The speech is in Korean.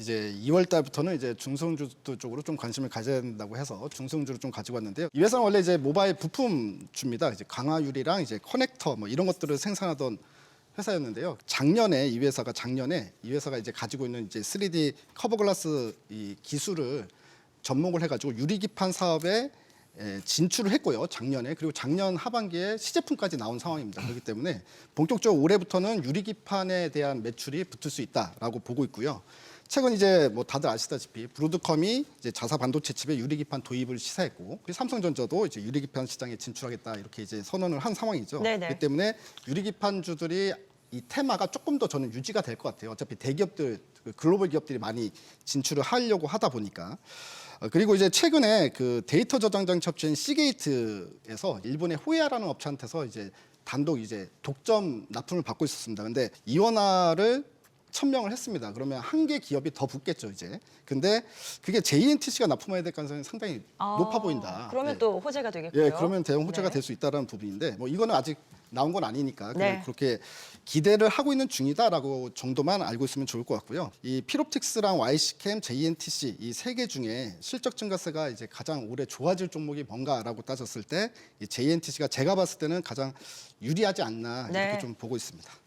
이제 2월 달부터는 이제 중소형주 쪽으로 좀 관심을 가져야 된다고 해서 중소형주를 좀 가지고 왔는데요. 이 회사는 원래 이제 모바일 부품주입니다. 이제 강화유리랑 이제 커넥터 뭐 이런 것들을 생산하던 회사였는데요. 작년에 이 회사가 작년에 이 회사가 이제 가지고 있는 이제 3D 커버 글라스 이 기술을 접목을 해가지고 유리기판 사업에 에, 진출을 했고요. 작년에 그리고 작년 하반기에 시제품까지 나온 상황입니다. 그렇기 때문에 본격적으로 올해부터는 유리기판에 대한 매출이 붙을 수 있다라고 보고 있고요. 최근 이제 뭐 다들 아시다시피 브로드컴이 이제 자사 반도체 칩에 유리기판 도입을 시사했고 삼성전자도 이제 유리기판 시장에 진출하겠다 이렇게 이제 선언을 한 상황이죠. 네네. 그렇기 때문에 유리기판 주들이 이 테마가 조금 더 저는 유지가 될 것 같아요. 어차피 대기업들 그 글로벌 기업들이 많이 진출을 하려고 하다 보니까 어, 그리고 이제 최근에 그 데이터 저장 장치 업체인 시게이트에서 일본의 호야라는 업체한테서 이제 단독 이제 독점 납품을 받고 있었습니다. 근데 이원화를 천명을 했습니다. 그러면 한 개 기업이 더 붙겠죠 이제. 근데 그게 JNTC가 납품해야 될 가능성이 상당히 아, 높아 보인다. 그러면 네. 또 호재가 되겠고요. 예, 그러면 대형 호재가 네. 될 수 있다라는 부분인데 뭐 이거는 아직 나온 건 아니니까 그냥 네. 그렇게 기대를 하고 있는 중이다라고 정도만 알고 있으면 좋을 것 같고요. 이 피롭틱스랑 YC캠, JNTC 이 세 개 중에 실적 증가세가 이제 가장 올해 좋아질 종목이 뭔가라고 따졌을 때 이 JNTC가 제가 봤을 때는 가장 유리하지 않나 네. 이렇게 좀 보고 있습니다.